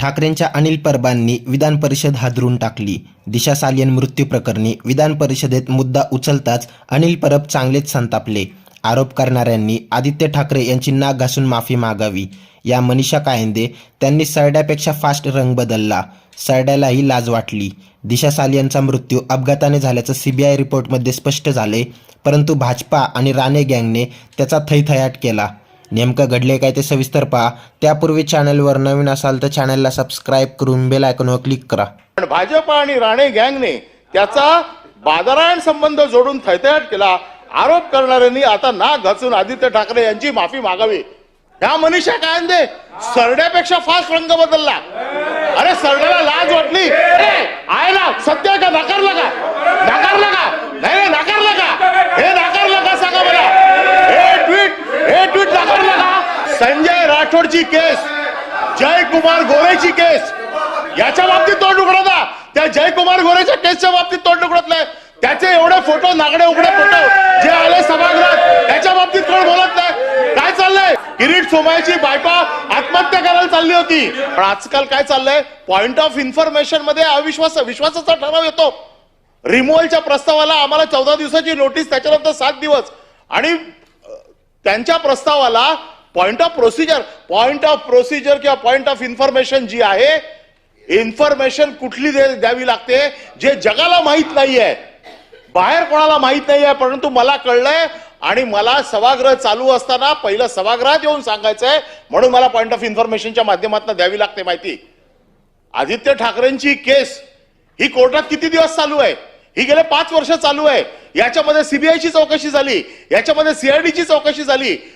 ठाकरेंच्या अनिल परबांनी विधान परिषद हादरून टाकली. दिशा सालियन मृत्यू प्रकरणी विधान परिषदेत मुद्दा उचलताच अनिल परब चांगलेच संतापले. आरोप करणाऱ्यांनी आदित्य ठाकरे यांची नाक घासून माफी मागावी. या मनीषा कायंदे त्यांनी सरड्यापेक्षा फास्ट रंग बदलला. सरड्यालाही लाज वाटली. दिशा सालियनचा मृत्यू अपघाताने झाल्याचं सीबीआय रिपोर्टमध्ये स्पष्ट झाले परंतु भाजपा आणि राणे गँगने त्याचा थैथयाट केला. नेमकं घडले काय ते सविस्तर पहा. त्यापूर्वी चॅनलवर नवीन असाल तर चॅनलला सबस्क्राईब करून बेल आयकॉनवर क्लिक करा. पण भाजप आणि राणे गँगने त्याचा बाजारायण संबंध जोडून थैथयाट केला. आरोप करणाऱ्यांनी आता ना घासून आदित्य ठाकरे यांची माफी मागावी. ह्या मनीषा कायंदे सरड्यापेक्षा फास्ट रंग बदलला. अरे सरड्याला लाज वाटली. अरे, आहे ना सत्य का? नकारला का? नकारला का नाही नाही नाकारलं का हे नाकारलं का सांगा मला हे ट्विट हे ट्विट नाकारलं का संजय राठोडची केस जयकुमार गोरेची केस याच्या बाबतीत तोंड उघडता त्या जयकुमार गोरेच्या केसच्या बाबतीत तोंड उघडत नाही. त्याचे एवढे फोटो नागडे उघडे फोटो जे आले सभागृहात त्याच्या बाबतीत कोण बोलत नाही. काय चाललंय? किरीट सोमायची बायपा आत्महत्या करायला चालली होती. पण आजकाल काय चाललंय? पॉइंट ऑफ इन्फॉर्मेशनमध्ये अविश्वास विश्वासाचा ठराव येतो. रिमोवलच्या प्रस्तावाला आम्हाला चौदा दिवसाची नोटीस त्याच्यानंतर सात दिवस. आणि त्यांच्या प्रस्तावाला point of procedure point of procedure किंवा पॉइंट ऑफ इन्फॉर्मेशन जी आहे इन्फॉर्मेशन कुठली दे- द्यावी लागते जे जगाला माहीत नाहीये. बाहेर कोणाला माहीत नाहीये परंतु मला कळलंय आणि मला सभागृह चालू असताना पहिलं सभागृहात येऊन सांगायचंय म्हणून मला पॉइंट ऑफ इन्फॉर्मेशनच्या माध्यमातून द्यावी लागते माहिती. आदित्य ठाकरेंची केस ही कोर्टात किती दिवस चालू आहे? ही गेले पाच वर्ष चालू आहे. याच्यामध्ये सीबीआयची चौकशी झाली. याच्यामध्ये सीआयडीची चौकशी झाली.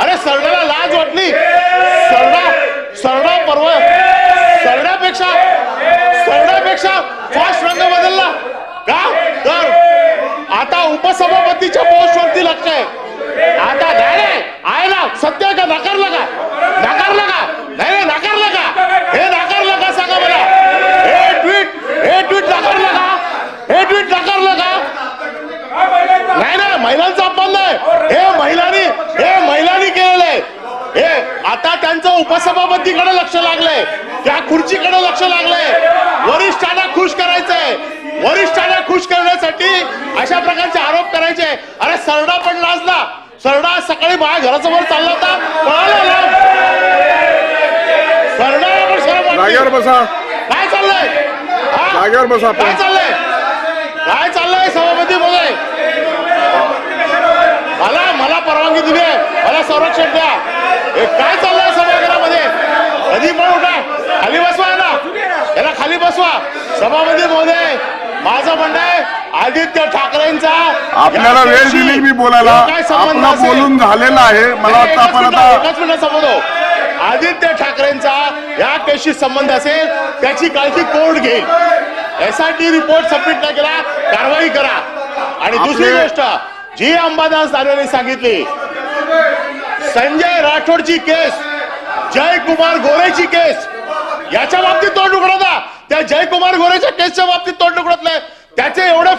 अरे सरड्याला लाज वाटली. सरडा सरडा परवा सरड्यापेक्षा सरड्यापेक्षा फास्ट रंग बदलला. का तर आता उपसभापतीच्या पोस्टवरती लक्ष आहे. अशा प्रकारचे आरोप करायचे. अरे सरडा पण लाजला. सरडा सकाळी माझ्या घरासमोर चालला होता. सरडा बसा. काय चाललंय? जागेवर बसा काय चाललंय? काय चाललंय सभापती बोलाय मला मला परवानगी दिली आहे. मला संरक्षण द्या. काय चाललंय सभागृहामध्ये? कधी पण उठा. खाली बसवा याला याला खाली बसवा. सभापती महोदय माझं म्हणणं आहे आदित्य ठाकरेंचा आपल्याला वेळ दिली मी बोलायला. आपला? बोलून झालेला आहे. मला वाटतं आपण आता मिनिट आदित्य ठाकरेंचा या केसशी संबंध असेल त्याची काळजी कोर्ट घेईल? एसआयटी रिपोर्ट सबमिट नाही केला कारवाई करा. आणि दुसरी गोष्ट जी अंबादास दानवेने सांगितली संजय राठोडची केस जयकुमार गोरेची केस याच्या बाबतीत तोंड उघडता त्या जयकुमार गोरेच्या केसच्या बाबतीत तोंड उघडत त्याचे एवढे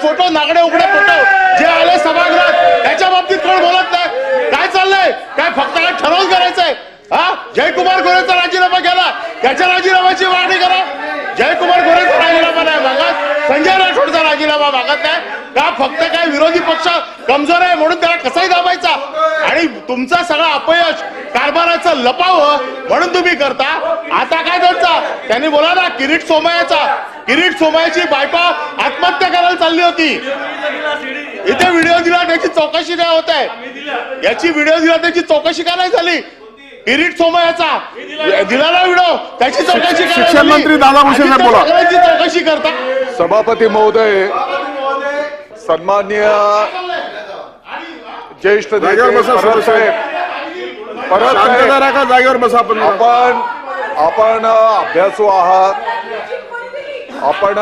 फोटो नागडे उघडे फोटो. जे आले सभागृहात त्याच्या बाबतीत कोण बोलत नाही? काय चाललंय? काय फक्त काय ठरवून करायचंय? हा? जयकुमार गोरेचा राजीनामा केला. त्याच्या राजीनाम्याची मागणी करा. जयकुमार गोरेचा राजीनामा नाही मागत. संजय राठोडचा राजीनामा मागत नाही. का फक्त काय विरोधी पक्ष कमजोर आहे म्हणून त्याला कसाही दाबायचा? आणि तुमचा सगळा अपयश कारभाराचं लपावं म्हणून तुम्ही करता. आता काय त्यांचा त्यांनी बोला ना किरीट सोमयाचा किरीट सोमयाची बायको आत्महत्या चालली होती. इथे व्हिडिओ दिला त्याची चौकशी काय होत आहे? याची व्हिडिओ दिला त्याची चौकशी का नाही झाली? किरीट सोमयाचा दिला ना व्हिडिओ त्याची चौकशी शिक्षण? मंत्री दादा भुसे बोला. चौकशी करता. सभापती महोदय सन्मान्य ज्येष्ठ नेते जागेवर बसा, आपण. आपण अभ्यासू आहात. आपण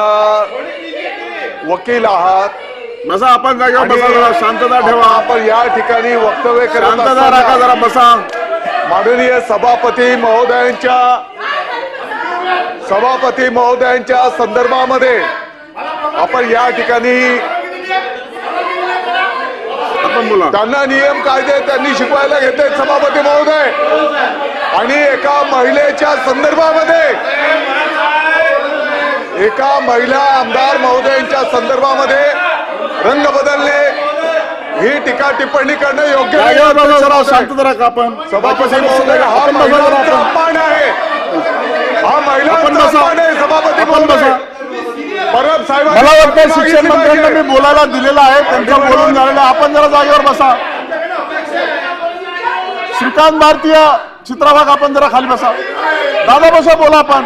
वकील आहात. बसा आपण जागेवर बसा जरा शांतता ठेवा. आपण या ठिकाणी वक्तव्य करत शांतता राखा जरा बसा. माननीय सभापती महोदयांच्या सभापती महोदयांच्या संदर्भामध्ये आपण या ठिकाणी आपण बोला. त्यांना नियम कायदे त्यांनी शिकवायला घेतले सभापती महोदय. आणि एका महिलेच्या संदर्भामध्ये एका महिला आमदार महोदयांच्या संदर्भामध्ये रंग बदलणे ही टीका टिप्पणी करणं योग्य बसा आपण? सभापती महोदय हा बसा महिलांचा अपमान आहे. हा महिलांचा बसा. अपमान आहे सभापती महोदय. बसा. परब साहेबांनी मला वाटतं शिक्षण मंत्र्यांना. मी बोलायला दिलेलं आहे त्यांचं बोलून झालेलं आपण जरा जागेवर बसा. श्रीकांत भारतीय चित्रभाग आपण जरा खाली बसा. दादा भुसे बोला आपण.